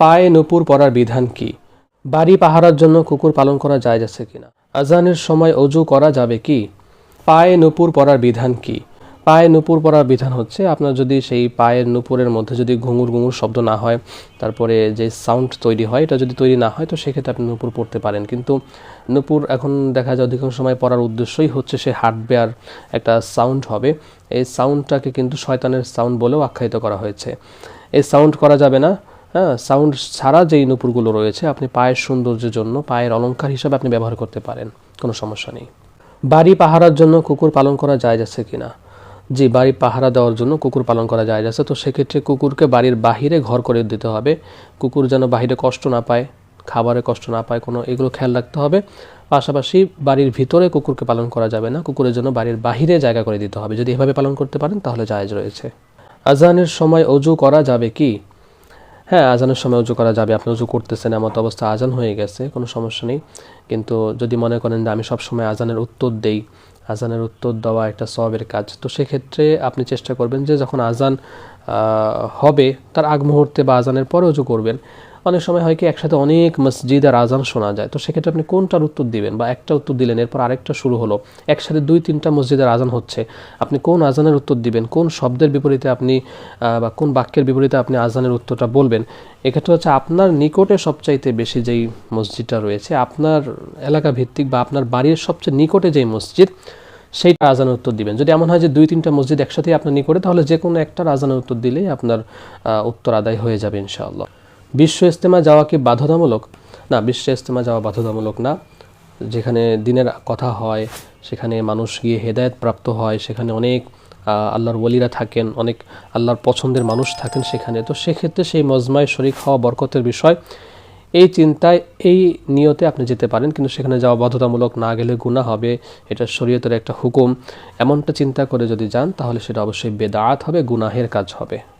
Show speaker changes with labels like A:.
A: পায়ে নুপুর পরার বিধান কি? বাড়ি পাহারার জন্য কুকুর পালন করা যায় যাচ্ছে কিনা আজানের সময় অজু করা যাবে কি? পায়ে নুপুর পরার বিধান কি? পায়ে নুপুর পরার বিধান হচ্ছে আপনার যদি সেই পায়ের নুপুরের মধ্যে যদি ঘুঙুর ঘুঙুর শব্দ না হয়, তারপরে যে সাউন্ড তৈরি হয়, এটা যদি তৈরি না হয়, তো সেক্ষেত্রে আপনি নুপুর পড়তে পারেন। কিন্তু নুপুর এখন দেখা যায় অধিকাংশ সময় পড়ার উদ্দেশ্যই হচ্ছে সে হাঁটবে আর একটা সাউন্ড হবে। এই সাউন্ডটাকে কিন্তু শয়তানের সাউন্ড বলেও আখ্যায়িত করা হয়েছে। এই সাউন্ড করা যাবে না। হ্যাঁ সাউন্ড ছাড়া যেই নুপুরগুলো রয়েছে, আপনি পায়ের সৌন্দর্যের জন্য, পায়ের অলংকার হিসাবে আপনি ব্যবহার করতে পারেন, কোনো সমস্যা নেই। বাড়ি পাহারার জন্য কুকুর পালন করা যায় যাচ্ছে কিনা? জি, বাড়ি পাহারা দেওয়ার জন্য কুকুর পালন করা যায় যাচ্ছে তো সেক্ষেত্রে কুকুরকে বাড়ির বাহিরে ঘর করে দিতে হবে। কুকুর যেন বাহিরে কষ্ট না পায়, খাবারে কষ্ট না পায়, কোনো এগুলো খেয়াল রাখতে হবে। পাশাপাশি বাড়ির ভিতরে কুকুরকে পালন করা যাবে না, কুকুরের জন্য বাড়ির বাহিরে জায়গা করে দিতে হবে। যদি এভাবে পালন করতে পারেন, তাহলে জায়জ রয়েছে। আজানের সময় অজু করা যাবে কি? হ্যাঁ আজানের সময় উজু করা যাবে। আপনি উজু করতেছেন এমত অবস্থা। আজান হয়ে গেছে, কোনো সমস্যা নেই। কিন্তু যদি মনে করেন যে আমি সবসময় আজানের উত্তর দেই, আজানের উত্তর দেওয়া একটা সবের কাজ, তো সেক্ষেত্রে আপনি চেষ্টা করবেন যে যখন আজান হবে, তার আগ মুহূর্তে বা আজানের পরে উজু করবেন। অনেক সময় হয় কি একসাথে অনেক মসজিদ আর আজান শোনা যায়। তো সেক্ষেত্রে আপনি কোনটার উত্তর দিবেন বা একটা উত্তর দিলেন, এরপর আরেকটা শুরু হলো, একসাথে দুই তিনটা মসজিদের আজান হচ্ছে, আপনি কোন আজানের উত্তর দিবেন? কোন শব্দের বিপরীতে আপনি বা কোন বাক্যের বিপরীতে আপনি আজানের উত্তরটা বলবেন? এক্ষেত্রে হচ্ছে আপনার নিকটে সবচাইতে বেশি যেই মসজিদটা রয়েছে, আপনার এলাকা ভিত্তিক বা আপনার বাড়ির সবচেয়ে নিকটে যেই মসজিদ, সেইটা আজানের উত্তর দিবেন। যদি এমন হয় যে দুই তিনটা মসজিদ একসাথেই আপনার নিকটে, তাহলে যে কোনো একটা আজানের উত্তর দিলেই আপনার উত্তর আদায় হয়ে যাবে ইনশাআল্লাহ। বিশ্ব ইজতেমা যাওয়া কি বাধ্যতামূলক? না, বিশ্ব ইজতেমা যাওয়া বাধ্যতামূলক না। যেখানে দিনের কথা হয়, সেখানে মানুষ গিয়ে হেদায়েত প্রাপ্ত হয়, সেখানে অনেক আল্লাহর ওলিরা থাকেন, অনেক আল্লাহর পছন্দের মানুষ থাকেন সেখানে। তো সেক্ষেত্রে সেই মজমায় শরিক হওয়া বরকতের বিষয়। এই চিন্তায়, এই নিয়তে আপনি যেতে পারেন, কিন্তু সেখানে যাওয়া বাধ্যতামূলক না গেলে গুণা হবে। এটা শরীয়তের একটা হুকুম। এমনটা চিন্তা করে যদি যান, তাহলে সেটা অবশ্যই বেদাত হবে, গুনাহের কাজ হবে।